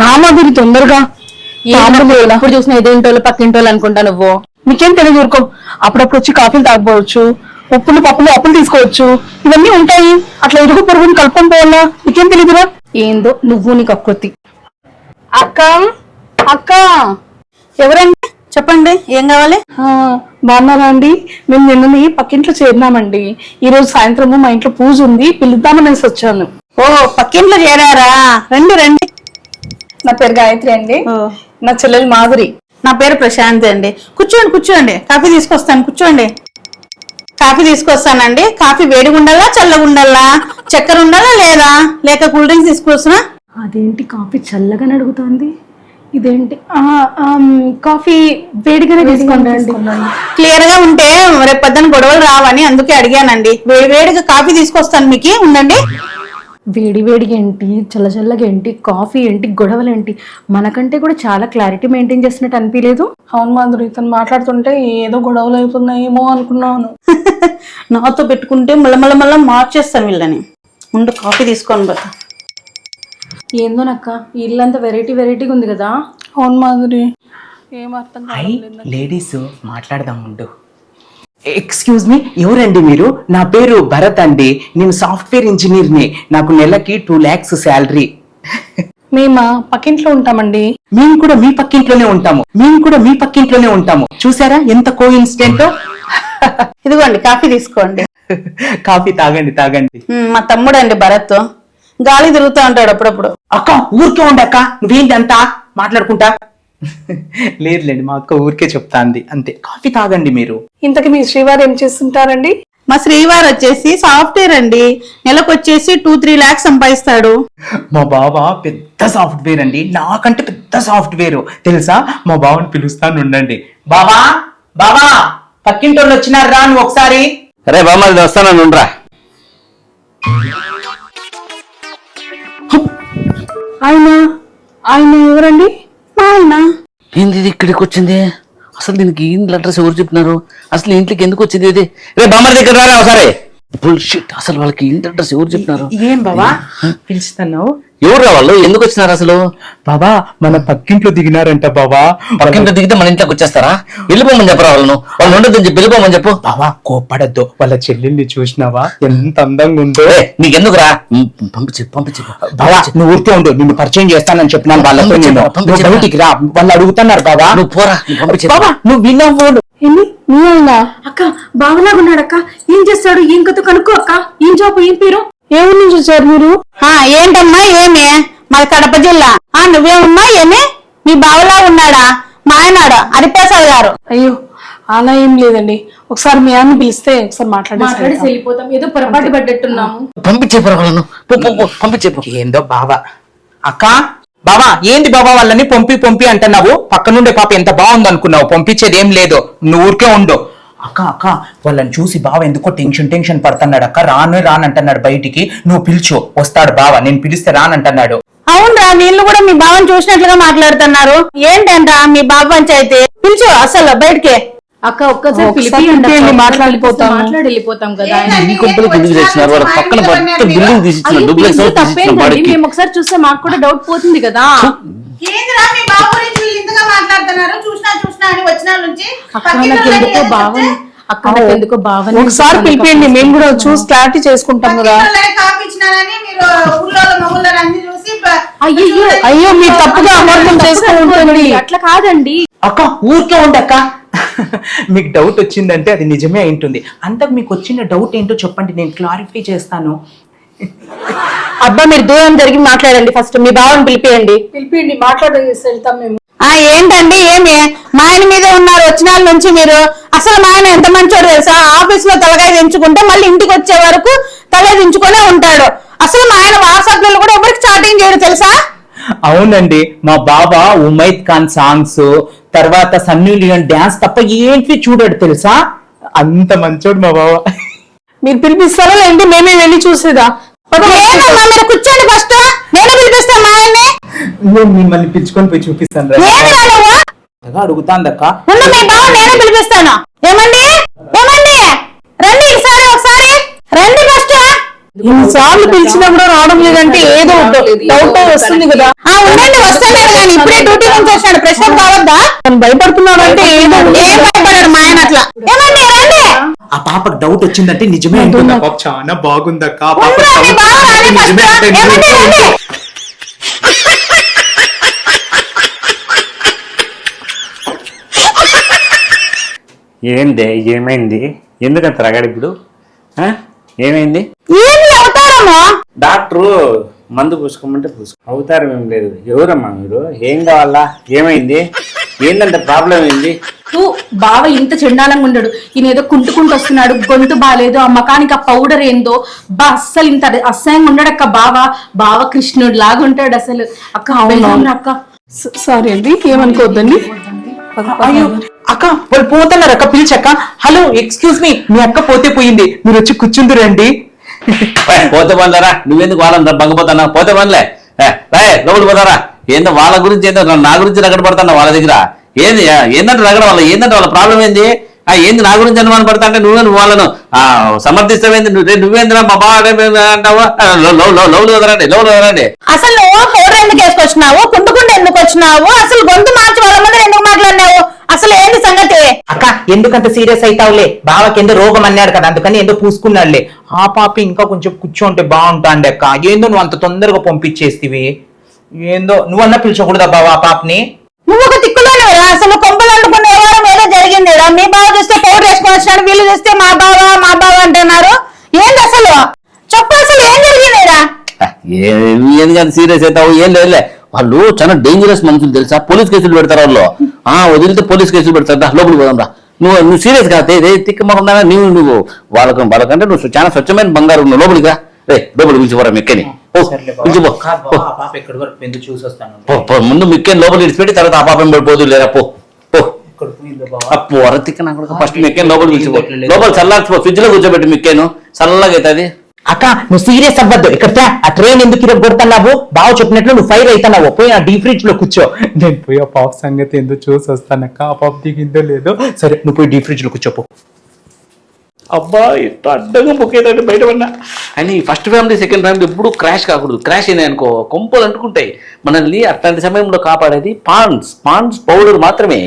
రామాధురి తొందరగా? ఇప్పుడు చూసిన ఇదేంటోళ్ళు పక్కింటోళ్ళు అనుకుంటా నువ్వు? నీకేం తెలియదు ఊరుకో. అప్పుడప్పుడు వచ్చి కాఫీలు తాగపోవచ్చు ఉప్పులు పప్పులు అప్పులు తీసుకోవచ్చు. ఇవన్నీ ఉంటాయి. అట్లా ఇరుగు పొరుగుని కలుపుకొని పోవాలా? నీకేం తెలియదురా? ఏందో నువ్వు నీ కక్కుర్తి. అక్క అక్క. ఎవరండి? చెప్పండి ఏం కావాలి? బాగున్నారా అండి? మేము నిన్నని పక్కింట్లో చేరినామండి. ఈ రోజు సాయంత్రము మా ఇంట్లో పూజ ఉంది. పిలుద్దామనేసి వచ్చాను. ఓ పక్కింట్లో చేరారా? రండి రండి. నా పేరు గాయత్రి అండి. ఓ, నా చెల్లెలు మాధురి. నా పేరు ప్రశాంతి అండి. కూర్చోండి కూర్చోండి. కాఫీ తీసుకొస్తాను కూర్చోండి. కాఫీ తీసుకొస్తానండి. కాఫీ వేడిగా ఉండాలా చల్లగా ఉండాలా చక్కెర ఉండాలా లేదా? లేక కూల్ డ్రింక్స్ తీసుకొస్తున్నా? అదేంటి కాఫీ చల్లగానే అడుగుతోంది? ఇదేంటి? కాఫీ వేడిగానే తీసుకోండి క్లియర్గా ఉంటే రేపు పొద్దున గొడవలు రావని అందుకే అడిగానండి. వేడి వేడిగా కాఫీ తీసుకొస్తాను మీకు ఉండండి. వేడి వేడిగా ఏంటి చల్ల చల్లగా ఏంటి కాఫీ ఏంటి గొడవలు ఏంటి మనకంటే కూడా చాలా క్లారిటీ మెయింటైన్ చేసినట్టు అనిపించలేదు అవును మాధురి ఇతను మాట్లాడుతుంటే ఏదో గొడవలు అవుతున్నాయేమో అనుకున్నాను. నాతో పెట్టుకుంటే మళ్ళీ మళ్ళీ మళ్ళీ మార్చేస్తాను వీళ్ళని. ఉండు కాఫీ తీసుకొని పోతా ఏందోనక్క ఇల్లంతా వెరైటీ వెరైటీగా ఉంది కదా? అవును మాధురి. ఏం అర్థం హై లేడీస్ మాట్లాడదాం ఉండు. ఎక్స్క్యూజ్ మీ ఎవరండి మీరు? నా పేరు భరత్ అండి. నేను సాఫ్ట్వేర్ ఇంజనీర్ని. నాకు నెలకి టూ ల్యాక్స్ శాలరీ మేము? పక్కింట్లో ఉంటామండి. మేము కూడా మీ పక్కింట్లోనే ఉంటాము. మేము కూడా మీ పక్కింట్లోనే ఉంటాము. చూసారా ఎంత కో ఇన్సిడెంట్ ఇదిగోండి కాఫీ తీసుకోండి. కాఫీ తాగండి తాగండి. మా తమ్ముడు అండి భరత్. గాలి తిరుగుతూ ఉంటాడు అప్పుడప్పుడు. అక్క ఊరికే ఉండక్క నువ్వేంటి అంతా మాట్లాడుకుంటా? లేదులేండి మా అక్క ఊరికే చెప్తా అంది అంతే. కాఫీ తాగండి మీరు. ఇంతకి మీ శ్రీవారు ఏం చేస్తుంటారండి? మా శ్రీవారు వచ్చేసి సాఫ్ట్వేర్ అండి. నెలకు వచ్చేసి టూ త్రీ ల్యాక్స్ సంపాదిస్తాడు. మా బావ పెద్ద సాఫ్ట్వేర్ అండి. నాకంటే పెద్ద సాఫ్ట్వేర్. తెలుసా? మా బావని పిలుస్తాను ఉండండి. బావా? బావా? పక్కింటోళ్ళు వచ్చినారు రా నువ్వు ఒకసారి. అరే బామ్మది వస్తాను ఉండరా. ఆయన ఆయన ఎవరండి? ఏంది ఇది ఇక్కడికి వచ్చింది? అసలు దీనికి ఇంట్లో అడ్రస్ ఎవరు చెప్పినారు? అసలు ఇంట్లోకి ఎందుకు వచ్చింది ఇది? రే బామ్మడి దగ్గర రారా ఒకసారి. Bullshit. అసలు వాళ్ళకి ఇంటి అడ్రస్ ఎవరు చెప్పినారు? ఏం బావా? పిలుస్తున్నావు? ఎవరు వాళ్ళు? ఎందుకు వచ్చినారు అసలు? బావా మన పక్కింట్లో దిగినారంట బావా పక్కింటి దిగితే మన ఇంట్లోకి వచ్చేస్తారా? వెళ్ళిపోమని చెప్పరా వాళ్ళను? వాళ్ళు ఉండొద్దని చెప్పి వెళ్ళిపోమని చెప్పు. బావా కోపడద్దు వాళ్ళ చెల్లెల్ని చూసినావా? ఎంత అందంగా ఉందో. ఏ, నీకెందుకు రా పంపించి పంపించి బావా నువ్వు ఊరికే ఉండు. నిన్ను పరిచయం చేస్తానని చెప్పినాను వాళ్ళతో నేను. బయటికి రా. వాళ్ళు అడుగుతున్నారు బావా నువ్వు పోరా పంపించి బావా నువ్వు ఆయన అక్క బావలాగా ఉన్నాడు అక్క ఏం చేస్తాడు? ఏం కథ కనుక్కో అక్క. ఏం జాబ్? ఏం పేరు? ఏ ఊరు నుంచి వచ్చారు మీరు? ఆ, ఏంటమ్మా ఏమి? మాది కడప జిల్లా. ఆ నువ్వేమమ్మా ఏమి? మీ బావలా ఉన్నాడా? మా ఆయనాడు హరిప్రసాద్ గారు. అయ్యో అలా ఏం లేదండి. ఒకసారి మీ ఆయన పిలిస్తే ఒకసారి మాట్లాడేసి మాట్లాడేసి వెళ్ళిపోతాం. ఏదో పొరపాటు పడ్డట్టున్నాము. పంపించే పోరా వాళ్ళను పో, పో, పో, పంపించే పో. ఏందో బావా. అక్క బావా ఏంది బావా వాళ్ళని పంపి పంపి అంటున్నావు? పక్కనుండే పాప ఎంత బాగుంది అనుకున్నావు పంపించేది ఏం లేదు. నువ్వు ఊరికే ఉండు. అక్క అక్క వాళ్ళని చూసి బావ ఎందుకో టెన్షన్ టెన్షన్ పడుతున్నాడు అక్క. రాను రానంటున్నాడు బయటికి. నువ్వు పిలుచు వస్తాడు బావ నేను పిలిస్తే రానంటున్నాడు. అవునరా వీళ్ళు కూడా మీ బావని చూసినట్లుగా మాట్లాడుతున్నారు. ఏంటంటా మీ బావ పంచాయితీ? పిలిచు అసలు బయటికి. అక్క ఒక్కసారి ఒకసారి పిలిపియండి అక్క. పిలిపియండి, మాట్లాడిపోతాము. మాట్లాడి వెళ్ళిపోతాం కదా ఈ కొంపలకి ఎందుకు తెచ్చినారు? వాళ్ళ పక్కన పెద్ద బిల్డింగ్ తీసిచ్చిన అయ్యో, డూప్లెక్స్ పిలిస్తే హౌస్ తీసిచ్చిన తప్పేంటండి బాడీకి మేము ఒకసారి చూస్తే మాకు కూడా డౌట్ పోతుంది కదా. చూసినా నుంచి ఎందుకో ఎందుకో బావని ఒకసారి పిలిపియండి మేము కూడా చూసి క్లారిటీ చేసుకుంటాం కదా. అయ్యో అయ్యో మీరు తప్పుగా అమర్థం చేసుకో ఉంటుంది అట్లా కాదండి. అక్క ఊరికే ఉండు అక్క. మీకు డౌట్ వచ్చిందంటే అది నిజమే ఉంటుంది. అంతకు మీకు వచ్చిన డౌట్ ఏంటో చెప్పండి నేను క్లారిఫై చేస్తాను. అబ్బా మీరు దూరం జరిగి మాట్లాడండి ఫస్ట్ మీ బావని పిలిపియండి. పిలిపియండి మాట్లాడేసి వెళ్తాం మేము. ఆ ఏంటండి ఏమి? మా ఆయన మీదే వచ్చిన వాళ్ళ నుంచి మీరు అసలు మా ఆయన ఎంత మంచోడు తెలుసా? ఆఫీస్లో తలకాయ దించుకుంటే మళ్ళీ ఇంటికి వచ్చే వరకు తల దించుకునే ఉంటాడు. అసలు మా ఆయన వాట్సాప్లో కూడా ఎవరికి చాటింగ్ చేయడు తెలుసా? అవునండి. మా బాబా ఉమైద్ ఖాన్ సాంగ్స్ తర్వాత సన్నీ లియోన్ డాన్స్ తప్ప ఏంటి చూడాడు తెలుసా? అంత మంచోడు మా బావ. మీరు పిలిపిస్తారా లేదంటే మేమే వెళ్ళి చూసేదా? మీరు కూర్చోండి ఫస్ట్ నేను పిలిపిస్తాను మా ఆయన్ని. నేను మిమ్మల్ని పిలుచుకొని పోయి చూపిస్తాను రా. ఏంటి రా మీ బావ నేనే పిలిపిస్తాను. ఏమండి? ఏమండి? రండి ఈసారి ఒకసారి. రండి ఫస్ట్ ఇన్నిసార్లు పిలిచినా కూడా రావడం లేదంటే ఏదో డౌట్ వస్తుంది కదా. ఆ ఉండండి వస్తున్నాడు కానీ ఇప్పుడే డ్యూటీ నుంచి వచ్చాడు. ప్రశ్న కావద్దా? తను భయపడుతున్నాడు అంటే ఏదో ఏం భయపడారు మా ఆయన అట్లా ఏమండి రండి. ఆ పాపకు డౌట్ వచ్చిందంటే నిజమే అంటుంది ఆ పాప చాలా బాగుందక్క. పాప ఉండండి, doubt బాగా రాని నిజమే first. అంటే ఏమండి, రండి. ఏందే ఏమైంది? ఎందుకంత రగడు ఇప్పుడు? ఆ? ఏమైంది? డాక్టరు మందు పూసుకోమంటే పూసుకో. అవుతారు ఏం లేదు. ఎవరమ్మా మీరు? ఏం కావాలా? ఏమైంది? ఏంటంటే ప్రాబ్లం ఏంది? బావ ఇంత చెండాలంగా ఉండడు. ఈయన ఏదో కుంటుకుంటూ వస్తున్నాడు. గొంతు బాగాలేదు ఆ మకానికి ఆ పౌడర్ ఏందో? బా అస్సలు ఇంత అసహ్యంగా ఉండడు అక్క బావ. బావ కృష్ణుడు లాగా ఉంటాడు అసలు. అక్క రా అక్క. సారీ అండి. ఏమనుకోవద్దండి? అయ్యో అక్క వాళ్ళు పోతున్నారు అక్క పిలిచక్క. హలో ఎక్స్క్యూజ్ మీ మీ అక్క పోతే పోయింది. మీరు వచ్చి కూర్చుంది రండి. పోతే పనులేరా నువ్వెందుకు వాళ్ళని బంగపోతానా పోతే పనులే రాయ్ లోపలికి పోతారా? ఏందో వాళ్ళ గురించి ఏందో నా- గురించి రగడ పడతాను వాళ్ళ దగ్గర. ఏంది ఏందంటే రగడ వాళ్ళ ఏందంటే వాళ్ళ ప్రాబ్లం ఏంది? ఆ ఏంది నా గురించి అనుమానం పడతా అంటే నువ్వే నువ్వు వాళ్ళను ఆ, సమర్థిస్తావేంది? నువ్వు నువ్వేందిరా మా బావ అంటావా? లోలు వదరండి లోలు వదరండి అసలు నువ్వు ఎందుకు వేసుకొచ్చినావు? కుంటుకుంటూ ఎందుకు వచ్చినావు? అసలు గొంతు మార్చి వాళ్ళ ముందు ఎందుకు మాట్లాడినావు? అసలు ఏంది సంగతి? అక్క ఎందుకంత సీరియస్ అవుతావులే బావకి ఏందో రోగం అన్నాడు కదా అందుకని ఏందో పూసుకున్నాడులే. ఆ పాప ఇంకా కొంచెం కూర్చోంటే బాగుంటాండి అక్క. ఏందో నువ్వు అంత తొందరగా పంపించేస్తివి? ఏందో నువ్వన్నా పిలిచకూడదా బావ ఆ పాపని? నువ్వు ఒక తిక్కులోనే అసలు కొంపలు అంటుకునే వారం ఏదో జరిగింది. మీ బావ చూస్తే పౌడర్ వేసుకొని వచ్చినాడు వీళ్ళు చూస్తే మా బావ మా బావ అంటున్నారు. ఏంది అసలు? చెప్పు అసలు ఏం జరిగింది కానీ సీరియస్ అవుతావు? ఏం లేదులే వాళ్ళు చాలా డేంజరస్ మనుషులు తెలుసా? పోలీస్ కేసులు పెడతారు వాళ్ళు. ఆ వదిలితే పోలీస్ కేసులు పెడతారు. దా, లోపలికి పోదాం రా. నువ్వు నువ్వు సీరియస్ కాదు ఇదే తిక్కమరుందా నువ్వు నువ్వు. వాళ్ళకు వాళ్ళకంటే నువ్వు చాలా స్వచ్ఛమైన బంగారు నువ్వు లోపలికి రా. రే లోపలికి పిలిచిపోరా మెక్కని. ముందు మెక్కని లోపలికి విడిచిపెట్టి తర్వాత ఆ పాపం పడిపోదు లేరా పో అప్పు వరతిక్క నాకు ఫస్ట్ మెక్కని లోపలికి పిలిచిపో. లోపల చల్లార్చిపో. ఫ్రిడ్జ్లో కూర్చోబెట్టి మెక్కాను. చల్లగా అవుతుంది. అక్క నువ్వు సీరియస్ అవ్వద్దు. ఇక్కడ తా, ఆ ట్రైన్ ఎందుకు ఇరగ కొడుతున్నావు? బావ చెప్పినట్లు నువ్వు ఫైర్ అవుతున్నావు. పోయి ఆ డీ ఫ్రిడ్జ్లో కూర్చో. నేను పోయి ఆ పాప సంగతి ఎందుకు చూసి వస్తానక్క ఆ పాప దిగిందో లేదో సరే నువ్వు పోయి డీ ఫ్రిడ్జ్లో కూర్చోపో. అబ్బా ఎంత అడ్డంగా బుక్కేదంటే బయట పడినా అని ఫస్ట్ ఫ్యామిలీ సెకండ్ ఫ్యామిలీ ఎప్పుడు క్రాష్ కాకూడదు. క్రాష్ అయినాయి అనుకో కొంపలు అంటుకుంటాయి. మనల్ని అట్లాంటి సమయంలో కాపాడేది పాండ్స్ పాండ్స్ పౌడర్ మాత్రమే.